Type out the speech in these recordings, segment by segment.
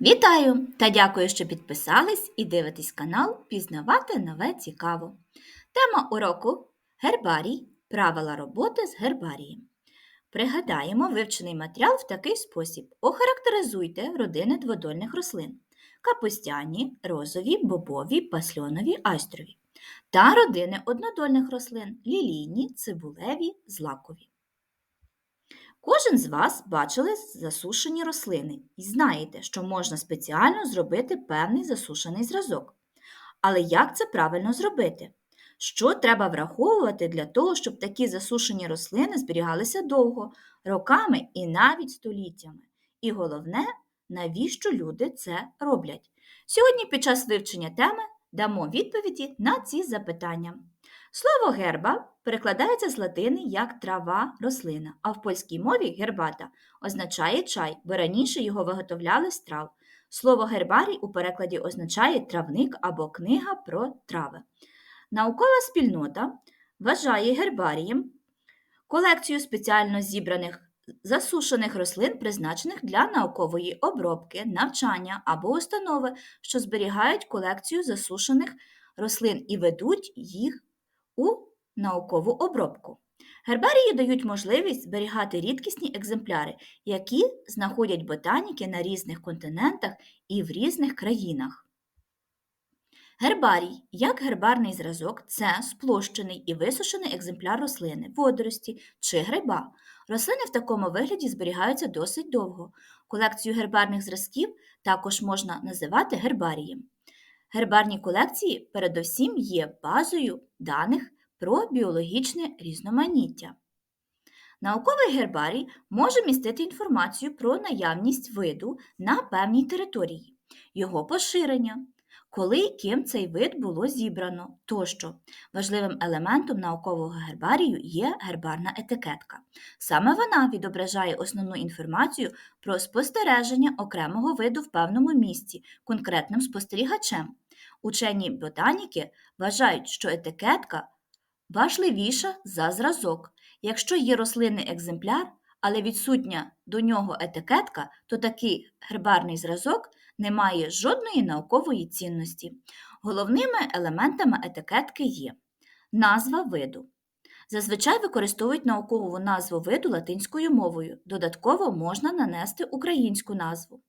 Вітаю та дякую, що підписались і дивитесь канал Пізнавати нове цікаво. Тема уроку Гербарій. Правила роботи з гербарієм. Пригадаємо вивчений матеріал в такий спосіб: охарактеризуйте родини дводольних рослин: капустяні, розові, бобові, пасльонові, айстрові та родини однодольних рослин лілійні, цибулеві, злакові. Кожен з вас бачили засушені рослини і знаєте, що можна спеціально зробити певний засушений зразок. Але як це правильно зробити? Що треба враховувати для того, щоб такі засушені рослини зберігалися довго, роками і навіть століттями? І головне, навіщо люди це роблять? Сьогодні під час вивчення теми дамо відповіді на ці запитання. Слово герба перекладається з латини як трава рослина, а в польській мові гербата означає чай, бо раніше його виготовляли з трав. Слово гербарій у перекладі означає травник або книга про трави. Наукова спільнота вважає гербарієм колекцію спеціально зібраних засушених рослин, призначених для наукової обробки, навчання або установи, що зберігають колекцію засушених рослин і ведуть їх у наукову обробку. Гербарії дають можливість зберігати рідкісні екземпляри, які знаходять ботаніки на різних континентах і в різних країнах. Гербарій, як гербарний зразок, це сплощений і висушений екземпляр рослини, водорості чи гриба. Рослини в такому вигляді зберігаються досить довго. Колекцію гербарних зразків також можна називати гербарієм. Гербарні колекції передусім є базою даних про біологічне різноманіття. Науковий гербарій може містити інформацію про наявність виду на певній території, його поширення, коли і ким цей вид було зібрано тощо. Важливим елементом наукового гербарію є гербарна етикетка. Саме вона відображає основну інформацію про спостереження окремого виду в певному місці конкретним спостерігачем. Учені ботаніки вважають, що етикетка важливіша за зразок. Якщо є рослинний екземпляр, але відсутня до нього етикетка, то такий гербарний зразок не має жодної наукової цінності. Головними елементами етикетки є назва виду. Зазвичай використовують наукову назву виду латинською мовою, додатково можна нанести українську назву.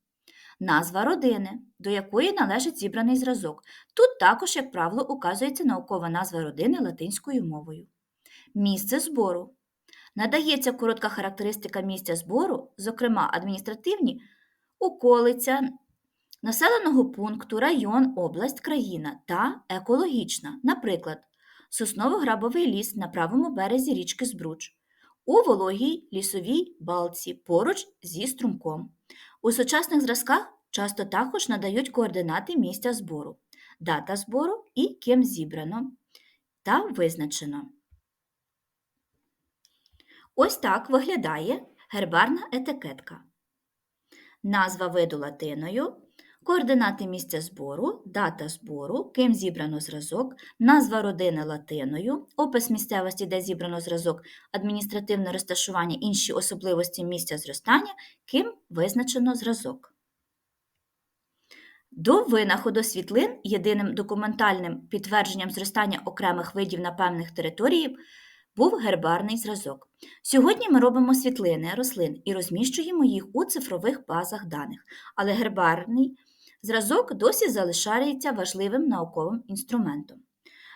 Назва родини, до якої належить зібраний зразок. Тут також, як правило, указується наукова назва родини латинською мовою. Місце збору. Надається коротка характеристика місця збору, зокрема адміністративні, околиця, населеного пункту, район, область, країна та екологічна, наприклад, сосново-грабовий ліс на правому березі річки Збруч, у вологій лісовій балці поруч зі струмком. У сучасних зразках часто також надають координати місця збору, дата збору і ким зібрано та визначено. Ось так виглядає гербарна етикетка. Назва виду латиною, координати місця збору, дата збору, ким зібрано зразок, назва родини латиною, опис місцевості, де зібрано зразок, адміністративне розташування, інші особливості місця зростання, ким визначено зразок. До винаходу світлин єдиним документальним підтвердженням зростання окремих видів на певних територіях був гербарний зразок. Сьогодні ми робимо світлини рослин і розміщуємо їх у цифрових базах даних, але гербарний зразок досі залишається важливим науковим інструментом.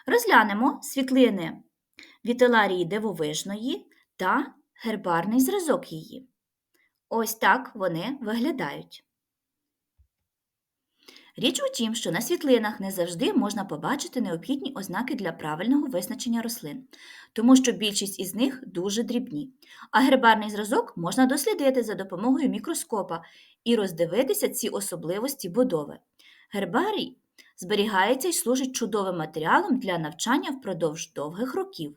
Розглянемо світлини вітеларії дивовижної та гербарний зразок її. Ось так вони виглядають. Річ у тім, що на світлинах не завжди можна побачити необхідні ознаки для правильного визначення рослин, тому що більшість із них дуже дрібні, а гербарний зразок можна дослідити за допомогою мікроскопа і роздивитися ці особливості будови. Гербарій зберігається і служить чудовим матеріалом для навчання впродовж довгих років.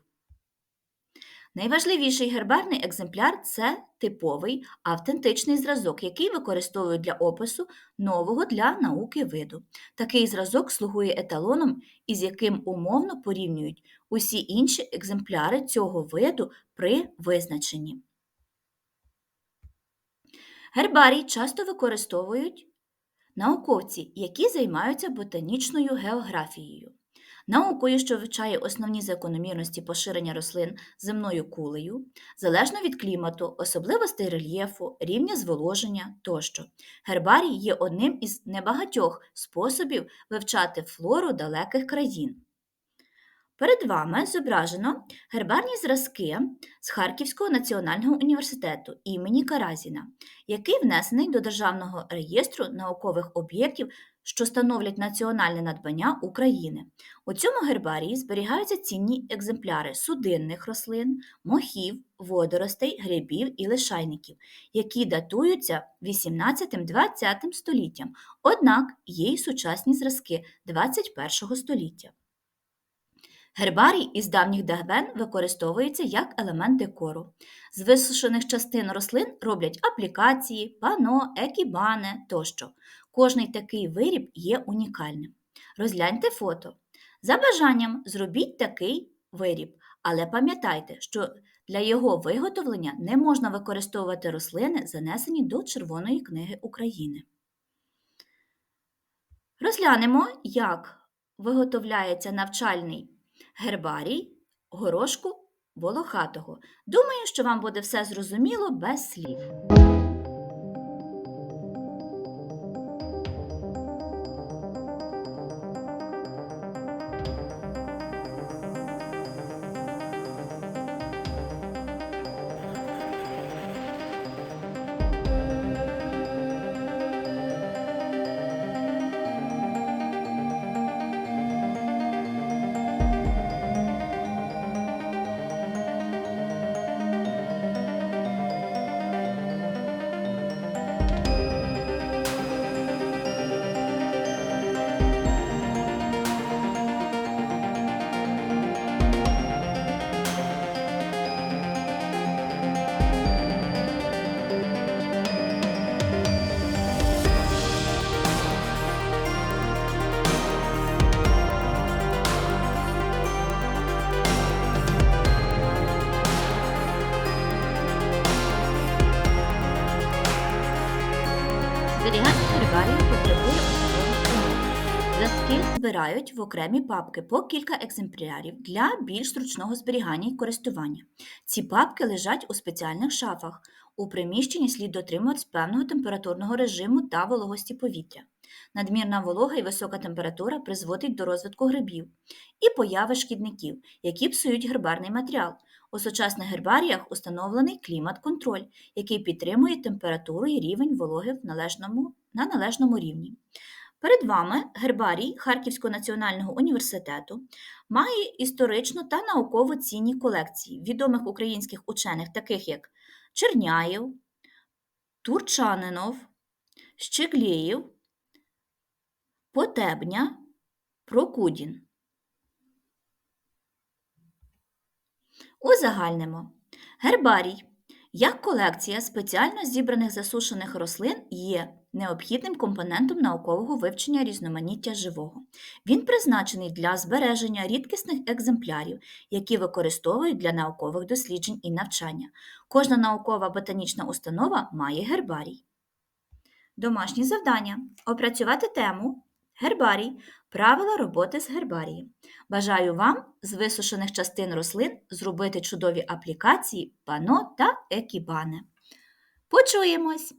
Найважливіший гербарний екземпляр це типовий автентичний зразок, який використовують для опису нового для науки виду. Такий зразок слугує еталоном, із яким умовно порівнюють усі інші екземпляри цього виду при визначенні. Гербарій часто використовують науковці, які займаються ботанічною географією. Наукою, що вивчає основні закономірності поширення рослин земною кулею, залежно від клімату, особливостей рельєфу, рівня зволоження тощо. Гербарій є одним із небагатьох способів вивчати флору далеких країн. Перед вами зображено гербарні зразки з Харківського національного університету імені Каразіна, який внесений до Державного реєстру наукових об'єктів, що становлять національне надбання України. У цьому гербарії зберігаються цінні екземпляри судинних рослин, мохів, водоростей, грибів і лишайників, які датуються 18-20 століттям, однак є й сучасні зразки 21 століття. Гербарій із давніх давен використовується як елемент декору. З висушених частин рослин роблять аплікації, пано, екібани тощо. Кожний такий виріб є унікальним. Розгляньте фото. За бажанням зробіть такий виріб, але пам'ятайте, що для його виготовлення не можна використовувати рослини, занесені до Червоної книги України. Розглянемо, як виготовляється навчальний гербарій горошку волохатого. Думаю, що вам буде все зрозуміло без слів. Збирають в окремі папки по кілька екземплярів для більш зручного зберігання і користування. Ці папки лежать у спеціальних шафах. У приміщенні слід дотримуватись певного температурного режиму та вологості повітря. Надмірна волога і висока температура призводить до розвитку грибів і появи шкідників, які псують гербарний матеріал. У сучасних гербаріях установлений клімат-контроль, який підтримує температуру і рівень вологи в належному, на належному рівні. Перед вами гербарій Харківського національного університету має історичну та науково цінні колекції відомих українських учених, таких як Черняєв, Турчанинов, Щеглєєв, Потебня, Прокудін. Узагальнимо. Гербарій як колекція спеціально зібраних засушених рослин є необхідним компонентом наукового вивчення різноманіття живого. Він призначений для збереження рідкісних екземплярів, які використовують для наукових досліджень і навчання. Кожна наукова ботанічна установа має гербарій. Домашні завдання. Опрацювати тему Гербарій. Правила роботи з гербарієм. Бажаю вам з висушених частин рослин зробити чудові аплікації пано та екібани. Почуємось!